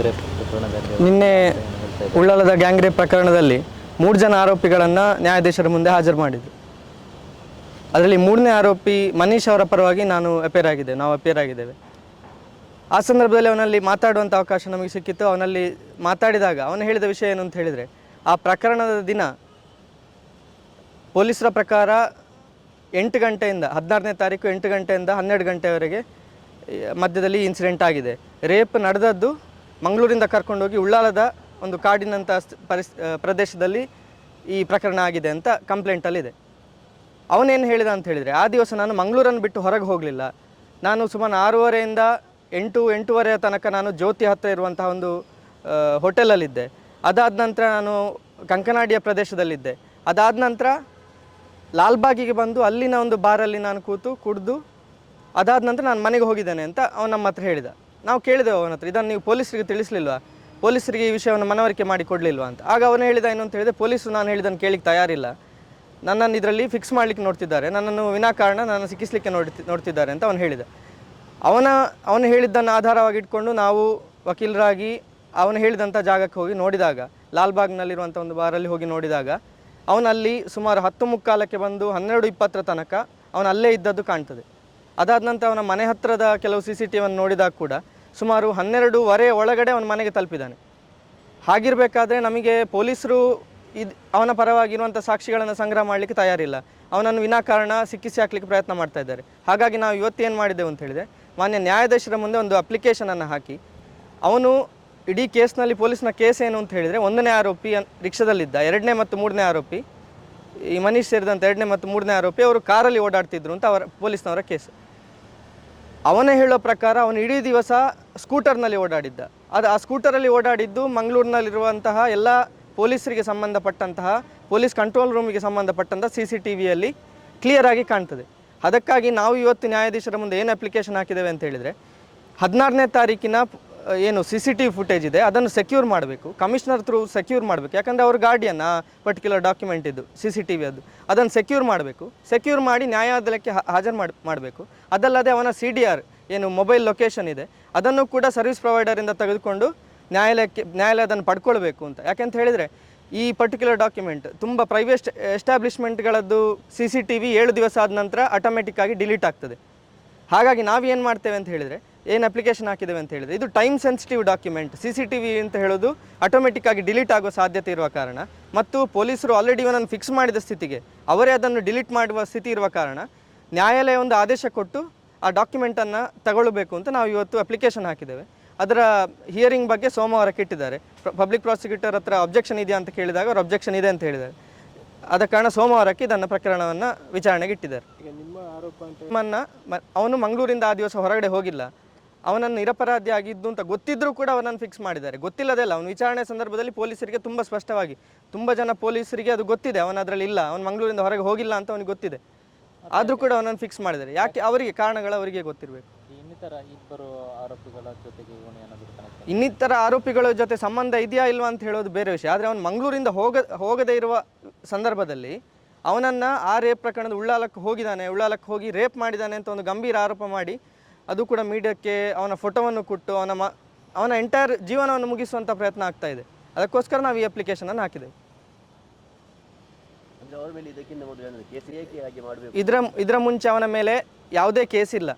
Gang rape ಪ್ರಕರಣದಲ್ಲಿ ನಿನ್ನೆ ಉಳ್ಳಲದ ಹೇಳ್ತಾ ಉಳ್ಳಾಲದ ಗ್ಯಾಂಗ್ ರೇಪ್ ಪ್ರಕರಣದಲ್ಲಿ ಮೂರು ಜನ ಆರೋಪಿಗಳನ್ನು ನ್ಯಾಯಾಧೀಶರ ಮುಂದೆ ಹಾಜರು ಮಾಡಿದ್ರು. ಅದರಲ್ಲಿ ಮೂರನೇ ಆರೋಪಿ ಮನೀಶ್ ಅವರ ಪರವಾಗಿ ನಾನು ಅಪೇರ್ ಆಗಿದೆ ನಾವು ಅಪೇರ್ ಆಗಿದ್ದೇವೆ. ಆ ಸಂದರ್ಭದಲ್ಲಿ ಅವನಲ್ಲಿ ಮಾತಾಡುವಂಥ ಅವಕಾಶ ನಮಗೆ ಸಿಕ್ಕಿತ್ತು. ಅವನಲ್ಲಿ ಮಾತಾಡಿದಾಗ ಅವನು ಹೇಳಿದ ವಿಷಯ ಏನು ಅಂತ ಹೇಳಿದರೆ ಆ ಪ್ರಕರಣದ ದಿನ ಪೊಲೀಸರ ಪ್ರಕಾರ ಎಂಟು ಗಂಟೆಯಿಂದ ಹದಿನಾರನೇ ತಾರೀಕು ಎಂಟು ಗಂಟೆಯಿಂದ ಹನ್ನೆರಡು ಗಂಟೆವರೆಗೆ ಮಧ್ಯದಲ್ಲಿ ಇನ್ಸಿಡೆಂಟ್ ಆಗಿದೆ. ರೇಪ್ ನಡೆದದ್ದು ಮಂಗಳೂರಿಂದ ಕರ್ಕೊಂಡೋಗಿ ಉಳ್ಳಾಲದ ಒಂದು ಕಾಡಿನಂಥ ಪರಿಸ್ ಪ್ರದೇಶದಲ್ಲಿ ಈ ಪ್ರಕರಣ ಆಗಿದೆ ಅಂತ ಕಂಪ್ಲೇಂಟಲ್ಲಿದೆ. ಅವನೇನು ಹೇಳಿದ ಅಂತ ಹೇಳಿದರೆ, ಆ ದಿವಸ ನಾನು ಮಂಗಳೂರನ್ನು ಬಿಟ್ಟು ಹೊರಗೆ ಹೋಗಲಿಲ್ಲ. ನಾನು ಸುಮಾರು ಆರೂವರೆಯಿಂದ ಎಂಟು ಎಂಟೂವರೆಯ ತನಕ ನಾನು ಜ್ಯೋತಿ ಹತ್ತಿರ ಇರುವಂತಹ ಒಂದು ಹೋಟೆಲಲ್ಲಿದ್ದೆ. ಅದಾದ ನಂತರ ನಾನು ಕಂಕನಾಡಿಯ ಪ್ರದೇಶದಲ್ಲಿದ್ದೆ. ಅದಾದ ನಂತರ ಲಾಲ್ಬಾಗಿಗೆ ಬಂದು ಅಲ್ಲಿನ ಒಂದು ಬಾರಲ್ಲಿ ನಾನು ಕೂತು ಕುಡಿದು, ಅದಾದ ನಂತರ ನಾನು ಮನೆಗೆ ಹೋಗಿದ್ದೇನೆ ಅಂತ ಅವನು ನಮ್ಮ ಹತ್ರ ಹೇಳಿದ. ನಾವು ಕೇಳಿದೆವು ಅವನ ಹತ್ರ, ಇದನ್ನು ನೀವು ಪೊಲೀಸರಿಗೆ ತಿಳಿಸಲಿಲ್ವ? ಪೊಲೀಸರಿಗೆ ಈ ವಿಷಯವನ್ನು ಮನವರಿಕೆ ಮಾಡಿ ಕೊಡಲಿಲ್ವ ಅಂತ. ಆಗ ಅವನು ಹೇಳಿದ ಏನು ಅಂತ ಹೇಳಿದೆ, ಪೊಲೀಸರು ನಾನು ಹೇಳಿದ್ದನ್ನು ಕೇಳಿಕ್ಕೆ ತಯಾರಿಲ್ಲ. ನನ್ನನ್ನು ಇದರಲ್ಲಿ ಫಿಕ್ಸ್ ಮಾಡಲಿಕ್ಕೆ ನೋಡ್ತಿದ್ದಾರೆ. ನನ್ನನ್ನು ವಿನಾಕಾರಣ ನನ್ನ ಸಿಕ್ಕಿಸ್ಲಿಕ್ಕೆ ನೋಡ್ತಿ, ನೋಡ್ತಿದ್ದಾರೆ ಅಂತ ಅವನು ಹೇಳಿದ. ಅವನ, ಅವನು ಹೇಳಿದ್ದನ್ನು ಆಧಾರವಾಗಿ ಇಟ್ಕೊಂಡು ನಾವು ವಕೀಲರಾಗಿ ಅವನು ಹೇಳಿದಂಥ ಜಾಗಕ್ಕೆ ಹೋಗಿ ನೋಡಿದಾಗ, ಲಾಲ್ಬಾಗ್ನಲ್ಲಿರುವಂಥ ಒಂದು ಬಾರಲ್ಲಿ ಹೋಗಿ ನೋಡಿದಾಗ, ಅವನಲ್ಲಿ ಸುಮಾರು ಹತ್ತು ಮುಕ್ಕಾಲಕ್ಕೆ ಬಂದು ಹನ್ನೆರಡು ಇಪ್ಪತ್ತರ ತನಕ ಅವನು ಅಲ್ಲೇ ಇದ್ದದ್ದು ಕಾಣ್ತದೆ. ಅದಾದ ನಂತರ ಅವನ ಮನೆ ಹತ್ತಿರದ ಕೆಲವು ಸಿ ಸಿ ಟಿ ವಿಯನ್ನು ನೋಡಿದಾಗ ಕೂಡ ಸುಮಾರು ಹನ್ನೆರಡೂವರೆ ಒಳಗಡೆ ಅವನ ಮನೆಗೆ ತಲುಪಿದ್ದಾನೆ. ಹಾಗಿರಬೇಕಾದ್ರೆ ನಮಗೆ ಪೊಲೀಸರು ಇದು, ಅವನ ಪರವಾಗಿರುವಂಥ ಸಾಕ್ಷಿಗಳನ್ನು ಸಂಗ್ರಹ ಮಾಡಲಿಕ್ಕೆ ತಯಾರಿಲ್ಲ. ಅವನನ್ನು ವಿನಾಕಾರಣ ಸಿಕ್ಕಿಸಿ ಹಾಕ್ಲಿಕ್ಕೆ ಪ್ರಯತ್ನ ಮಾಡ್ತಾ ಇದ್ದಾರೆ. ಹಾಗಾಗಿ ನಾವು ಇವತ್ತು ಏನು ಮಾಡಿದೆವು ಅಂತ ಹೇಳಿದರೆ, ಮಾನ್ಯ ನ್ಯಾಯಾಧೀಶರ ಮುಂದೆ ಒಂದು ಅಪ್ಲಿಕೇಶನನ್ನು ಹಾಕಿ, ಅವನು ಇಡೀ ಕೇಸ್ನಲ್ಲಿ ಪೊಲೀಸ್ನ ಕೇಸ್ ಏನು ಅಂತ ಹೇಳಿದರೆ, ಒಂದನೇ ಆರೋಪಿ ರಿಕ್ಷಾದಲ್ಲಿದ್ದ, ಎರಡನೇ ಮತ್ತು ಮೂರನೇ ಆರೋಪಿ, ಈ ಮನೀಶ್ ಸೇರಿದಂಥ ಎರಡನೇ ಮತ್ತು ಮೂರನೇ ಆರೋಪಿ ಅವರು ಕಾರಲ್ಲಿ ಓಡಾಡ್ತಿದ್ರು ಅಂತ ಅವರ, ಪೊಲೀಸ್ನವರ ಕೇಸ್. ಅವನೇ ಹೇಳೋ ಪ್ರಕಾರ ಅವನು ಇಡೀ ದಿವಸ ಸ್ಕೂಟರ್ನಲ್ಲಿ ಓಡಾಡಿದ್ದ. ಅದು ಆ ಸ್ಕೂಟರಲ್ಲಿ ಓಡಾಡಿದ್ದು ಮಂಗಳೂರಿನಲ್ಲಿರುವಂತಹ ಎಲ್ಲ ಪೊಲೀಸರಿಗೆ ಸಂಬಂಧಪಟ್ಟಂತಹ, ಪೊಲೀಸ್ ಕಂಟ್ರೋಲ್ ರೂಮಿಗೆ ಸಂಬಂಧಪಟ್ಟಂಥ ಸಿ ಸಿ ಟಿ ವಿಯಲ್ಲಿ ಕ್ಲಿಯರಾಗಿ ಕಾಣ್ತದೆ. ಅದಕ್ಕಾಗಿ ನಾವು ಇವತ್ತು ನ್ಯಾಯಾಧೀಶರ ಮುಂದೆ ಏನು ಅಪ್ಲಿಕೇಶನ್ ಹಾಕಿದ್ದೇವೆ ಅಂತ ಹೇಳಿದರೆ, ಹದಿನಾರನೇ ತಾರೀಕಿನ ಏನು C C T V footage ಇದೆ, ಅದನ್ನು ಸೆಕ್ಯೂರ್ ಮಾಡಬೇಕು. ಕಮಿಷನರ್ ಥ್ರೂ ಸೆಕ್ಯೂರ್ ಮಾಡಬೇಕು. ಯಾಕಂದರೆ ಅವ್ರ ಗಾರ್ಡಿಯನ್ ಪರ್ಟಿಕ್ಯುಲರ್ ಡಾಕ್ಯುಮೆಂಟ್ ಇದು ಸಿ ಸಿ ಟಿ ವಿ ಅದು. ಅದನ್ನು ಸೆಕ್ಯೂರ್ ಮಾಡಬೇಕು. ಸೆಕ್ಯೂರ್ ಮಾಡಿ ನ್ಯಾಯಾಲಯಕ್ಕೆ ಹಾಜರು ಮಾಡಿ, ಮಾಡಬೇಕು. ಅದಲ್ಲದೆ ಅವನ ಸಿ ಡಿ ಆರ್ ಏನು ಮೊಬೈಲ್ ಲೊಕೇಶನ್ ಇದೆ, ಅದನ್ನು ಕೂಡ ಸರ್ವಿಸ್ ಪ್ರೊವೈಡರಿಂದ ತೆಗೆದುಕೊಂಡು ನ್ಯಾಯಾಲಯಕ್ಕೆ, ನ್ಯಾಯಾಲಯ ಅದನ್ನು ಪಡ್ಕೊಳ್ಬೇಕು ಅಂತ. ಯಾಕೆಂತ ಹೇಳಿದರೆ, ಈ ಪರ್ಟಿಕ್ಯುಲರ್ ಡಾಕ್ಯುಮೆಂಟ್ ತುಂಬ ಪ್ರೈವೇಟ್ ಎಸ್ಟಾಬ್ಲಿಷ್ಮೆಂಟ್ಗಳದ್ದು ಸಿ ಸಿ ಟಿ ವಿ ಏಳು ದಿವಸ ಆದ ನಂತರ ಆಟೋಮೆಟಿಕ್ಕಾಗಿ ಡಿಲೀಟ್ ಆಗ್ತದೆ. ಹಾಗಾಗಿ ನಾವು ಏನು ಮಾಡ್ತೇವೆ ಅಂತ ಹೇಳಿದರೆ ಏನು ಅಪ್ಲಿಕೇಶನ್ ಹಾಕಿದ್ದೇವೆ ಅಂತ ಹೇಳಿದರೆ ಇದು time sensitive document C C T V ಅಂತ ಹೇಳೋದು ಆಟೋಮೆಟಿಕ್ ಆಗಿ ಡಿಲೀಟ್ ಆಗೋ ಸಾಧ್ಯತೆ ಇರುವ ಕಾರಣ. ಮತ್ತು ಪೊಲೀಸರು ಆಲ್ರೆಡಿ ಇವನನ್ನು ಫಿಕ್ಸ್ ಮಾಡಿದ ಸ್ಥಿತಿಗೆ ಅವರೇ ಅದನ್ನು ಡಿಲೀಟ್ ಮಾಡುವ ಸ್ಥಿತಿ ಇರುವ ಕಾರಣ ನ್ಯಾಯಾಲಯ ಒಂದು ಆದೇಶ ಕೊಟ್ಟು ಆ ಡಾಕ್ಯುಮೆಂಟನ್ನು ತಗೊಳ್ಬೇಕು ಅಂತ ನಾವು ಇವತ್ತು ಅಪ್ಲಿಕೇಶನ್ ಹಾಕಿದ್ದೇವೆ ಅದರ ಹಿಯರಿಂಗ್ ಬಗ್ಗೆ ಸೋಮವಾರಕ್ಕೆ ಇಟ್ಟಿದ್ದಾರೆ ಪಬ್ಲಿಕ್ ಪ್ರಾಸಿಕ್ಯೂಟರ್ ಹತ್ರ ಅಬ್ಜೆಕ್ಷನ್ ಇದೆಯಾ ಅಂತ ಕೇಳಿದಾಗ ಅವ್ರು ಅಬ್ಜೆಕ್ಷನ್ ಇದೆ ಅಂತ ಹೇಳಿದ್ದಾರೆ. ಆದ ಕಾರಣ ಸೋಮವಾರಕ್ಕೆ ಇದನ್ನು ಪ್ರಕರಣವನ್ನು ವಿಚಾರಣೆಗೆ ಇಟ್ಟಿದ್ದಾರೆ. ನಿಮ್ಮನ್ನ ಅವನು ಮಂಗಳೂರಿಂದ ಆ ದಿವಸ ಹೊರಗಡೆ ಹೋಗಿಲ್ಲ. ಅವನನ್ನು ನಿರಪರಾಧಿ ಆಗಿದ್ದು ಅಂತ ಗೊತ್ತಿದ್ದರೂ ಕೂಡ ಅವನನ್ನು ಫಿಕ್ಸ್ ಮಾಡಿದ್ದಾರೆ. ಗೊತ್ತಿಲ್ಲದೆ ಇಲ್ಲ ಅವನು ವಿಚಾರಣೆ ಸಂದರ್ಭದಲ್ಲಿ ಪೊಲೀಸರಿಗೆ ತುಂಬ ಸ್ಪಷ್ಟವಾಗಿ ತುಂಬ ಜನ ಪೊಲೀಸರಿಗೆ ಅದು ಗೊತ್ತಿದೆ ಅವನ ಅದರಲ್ಲಿ ಇಲ್ಲ ಅವನು ಮಂಗಳೂರಿಂದ ಹೊರಗೆ ಹೋಗಿಲ್ಲ ಅಂತ ಅವನಿಗೆ ಗೊತ್ತಿದೆ. ಆದರೂ ಕೂಡ ಅವನನ್ನು ಫಿಕ್ಸ್ ಮಾಡಿದ್ದಾರೆ. ಯಾಕೆ ಅವರಿಗೆ ಕಾರಣಗಳು ಅವರಿಗೆ ಗೊತ್ತಿರಬೇಕು. ಇನ್ನಿತರ ಇಬ್ಬರು ಆರೋಪಿಗಳ ಜೊತೆಗೆ ಇನ್ನಿತರ ಆರೋಪಿಗಳ ಜೊತೆ ಸಂಬಂಧ ಇದೆಯಾ ಇಲ್ವಾ ಅಂತ ಹೇಳೋದು ಬೇರೆ ವಿಷಯ. ಆದರೆ ಅವನು ಮಂಗಳೂರಿಂದ ಹೋಗ ಹೋಗದೇ ಇರುವ ಸಂದರ್ಭದಲ್ಲಿ ಅವನನ್ನು ಆ ರೇಪ್ ಪ್ರಕರಣದ ಉಳ್ಳಾಲಕ್ಕೆ ಹೋಗಿದ್ದಾನೆ ಉಳ್ಳಾಲಕ್ಕೆ ಹೋಗಿ ರೇಪ್ ಮಾಡಿದ್ದಾನೆ ಅಂತ ಒಂದು ಗಂಭೀರ ಆರೋಪ ಮಾಡಿ ಅದು ಕೂಡ ಮೀಡಿಯಾಕ್ಕೆ ಅವನ ಫೋಟೋವನ್ನು ಕೊಟ್ಟು ಅವನ ಮ ಅವನ ಎಂಟೈರ್ ಜೀವನವನ್ನು ಮುಗಿಸುವಂಥ ಪ್ರಯತ್ನ ಆಗ್ತಾ ಇದೆ. ಅದಕ್ಕೋಸ್ಕರ ನಾವು ಈ ಅಪ್ಲಿಕೇಶನನ್ನು ಹಾಕಿದ್ದೇವೆ. ಇದರ ಇದರ ಮುಂಚೆ ಅವನ ಮೇಲೆ ಯಾವುದೇ ಕೇಸ್ ಇಲ್ಲ.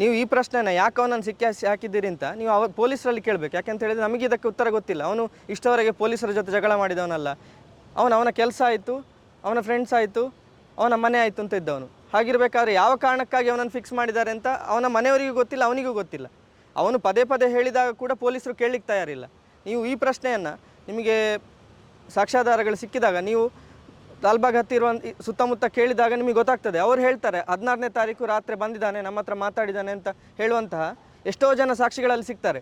ನೀವು ಈ ಪ್ರಶ್ನೆನ ಯಾಕೆ ಅವನನ್ನು ಸಿಕ್ಕಿ ಹಾಕಿದ್ದೀರಿ ಅಂತ ನೀವು ಅವ ಪೊಲೀಸರಲ್ಲಿ ಕೇಳಬೇಕು. ಯಾಕೆಂತ ಹೇಳಿದ್ರೆ ನಮಗೆ ಇದಕ್ಕೆ ಉತ್ತರ ಗೊತ್ತಿಲ್ಲ. ಅವನು ಇಷ್ಟವರೆಗೆ ಪೊಲೀಸರ ಜೊತೆ ಜಗಳ ಮಾಡಿದವನಲ್ಲ. ಅವನು ಅವನ ಕೆಲಸ ಆಯಿತು ಅವನ ಫ್ರೆಂಡ್ಸ್ ಆಯಿತು ಅವನ ಮನೆ ಆಯಿತು ಅಂತ ಇದ್ದವನು. ಹಾಗಿರ್ಬೇಕಾದ್ರೆ ಯಾವ ಕಾರಣಕ್ಕಾಗಿ ಅವನನ್ನು ಫಿಕ್ಸ್ ಮಾಡಿದ್ದಾರೆ ಅಂತ ಅವನ ಮನೆಯವರಿಗೂ ಗೊತ್ತಿಲ್ಲ, ಅವನಿಗೂ ಗೊತ್ತಿಲ್ಲ. ಅವನು ಪದೇ ಪದೇ ಹೇಳಿದಾಗ ಕೂಡ ಪೊಲೀಸರು ಕೇಳಲಿಕ್ಕೆ ತಯಾರಿಲ್ಲ. ನೀವು ಈ ಪ್ರಶ್ನೆಯನ್ನು ನಿಮಗೆ ಸಾಕ್ಷ್ಯಾಧಾರಗಳು ಸಿಕ್ಕಿದಾಗ, ನೀವು ಲಾಲ್ಬಾಗ್ ಹತ್ತಿರುವ ಸುತ್ತಮುತ್ತ ಕೇಳಿದಾಗ ನಿಮಗೆ ಗೊತ್ತಾಗ್ತದೆ. ಅವ್ರು ಹೇಳ್ತಾರೆ, ಹದಿನಾರನೇ ತಾರೀಕು ರಾತ್ರಿ ಬಂದಿದ್ದಾನೆ, ನಮ್ಮ ಹತ್ರ ಮಾತಾಡಿದ್ದಾನೆ ಅಂತ ಹೇಳುವಂತಹ ಎಷ್ಟೋ ಜನ ಸಾಕ್ಷಿಗಳಲ್ಲಿ ಸಿಗ್ತಾರೆ.